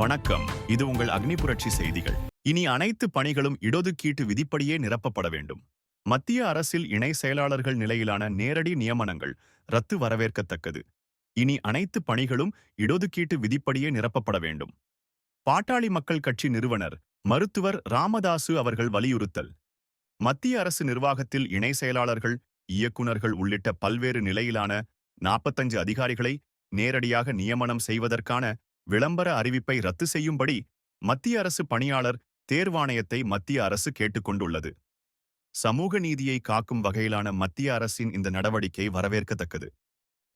வணக்கம். இது உங்கள் அக்னி புரட்சி செய்திகள். இனி அனைத்து பணிகளும் இடொதுக்கீட்டு விதிப்படியே நிரப்பப்பட வேண்டும். மத்திய அரசில் இணை செயலாளர்கள் நிலையிலான நேரடி நியமனங்கள் ரத்து வரவேற்கத்தக்கது. இனி அனைத்து பணிகளும் இடொதுக்கீட்டு விதிப்படியே நிரப்பப்பட வேண்டும். பாட்டாளி மக்கள் கட்சி நிறுவனர் மருத்துவர் ராமதாசு அவர்கள் வலியுறுத்தல். மத்திய அரசு நிர்வாகத்தில் இணை செயலாளர்கள் இயக்குநர்கள் உள்ளிட்ட பல்வேறு நிலையிலான நாற்பத்தஞ்சு அதிகாரிகளை நேரடியாக நியமனம் செய்வதற்கான விளம்பர அறிவிப்பை ரத்து செய்யும்படி மத்திய அரசு பணியாளர் தேர்வாணையத்தை மத்திய அரசு கேட்டுக்கொண்டுள்ளது. சமூக நீதியை காக்கும் வகையிலான மத்திய அரசின் இந்த நடவடிக்கை வரவேற்கத்தக்கது.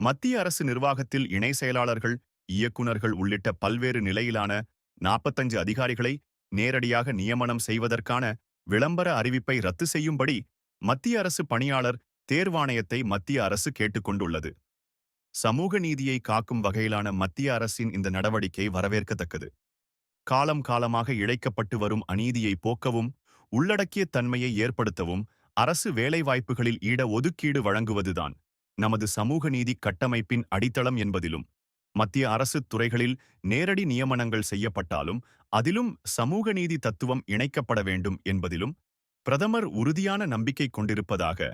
மத்திய அரசு நிர்வாகத்தில் இணை செயலாளர்கள் இயக்குநர்கள் உள்ளிட்ட பல்வேறு நிலையிலான நாற்பத்தஞ்சு அதிகாரிகளை நேரடியாக நியமனம் செய்வதற்கான விளம்பர அறிவிப்பை ரத்து செய்யும்படி மத்திய அரசு பணியாளர் தேர்வாணையத்தை மத்திய அரசு கேட்டுக்கொண்டுள்ளது. சமூக நீதியை காக்கும் வகையிலான மத்திய அரசின் இந்த நடவடிக்கை வரவேற்கத்தக்கது. காலம் காலமாக இழைக்கப்பட்டு வரும் அநீதியை போக்கவும் உள்ளடக்கிய தன்மையை ஏற்படுத்தவும் அரசு வேலைவாய்ப்புகளில் ஈட ஒதுக்கீடு வழங்குவதுதான் நமது சமூக நீதி கட்டமைப்பின் அடித்தளம் என்பதிலும் மத்திய அரசு துறைகளில் நேரடி நியமனங்கள் செய்யப்பட்டாலும் அதிலும் சமூக நீதி தத்துவம் இணைக்கப்பட வேண்டும் என்பதிலும் பிரதமர் உறுதியான நம்பிக்கை கொண்டிருப்பதாக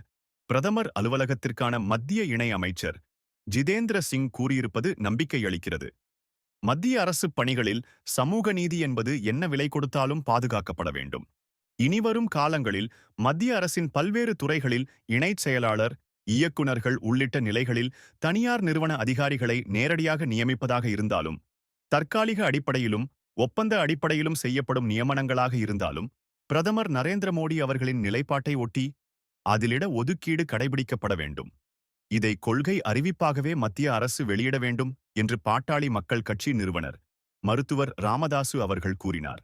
பிரதமர் அலுவலகத்திற்கான மத்திய இணை அமைச்சர் ஜிதேந்திர சிங் கூறியிருப்பது நம்பிக்கை அளிக்கிறது. மத்திய அரசு பணிகளில் சமூக நீதி என்பது என்ன விலை கொடுத்தாலும் பாதுகாக்கப்பட வேண்டும். இனிவரும் காலங்களில் மத்திய அரசின் பல்வேறு துறைகளில் இணைச் செயலாளர் இயக்குநர்கள் உள்ளிட்ட நிலைகளில் தனியார் நிறுவன அதிகாரிகளை நேரடியாக நியமிப்பதாக இருந்தாலும் தற்காலிக அடிப்படையிலும் ஒப்பந்த அடிப்படையிலும் செய்யப்படும் நியமனங்களாக இருந்தாலும் பிரதமர் நரேந்திர மோடி அவர்களின் நிலைப்பாட்டை ஒட்டி அதிலிட ஒதுக்கீடு கடைபிடிக்கப்பட வேண்டும். இதை கொள்கை அறிவிப்பாகவே மத்திய அரசு வெளியிட வேண்டும் என்று பாட்டாளி மக்கள் கட்சி நிறுவனர் மருத்துவர் ராமதாசு அவர்கள் கூறினார்.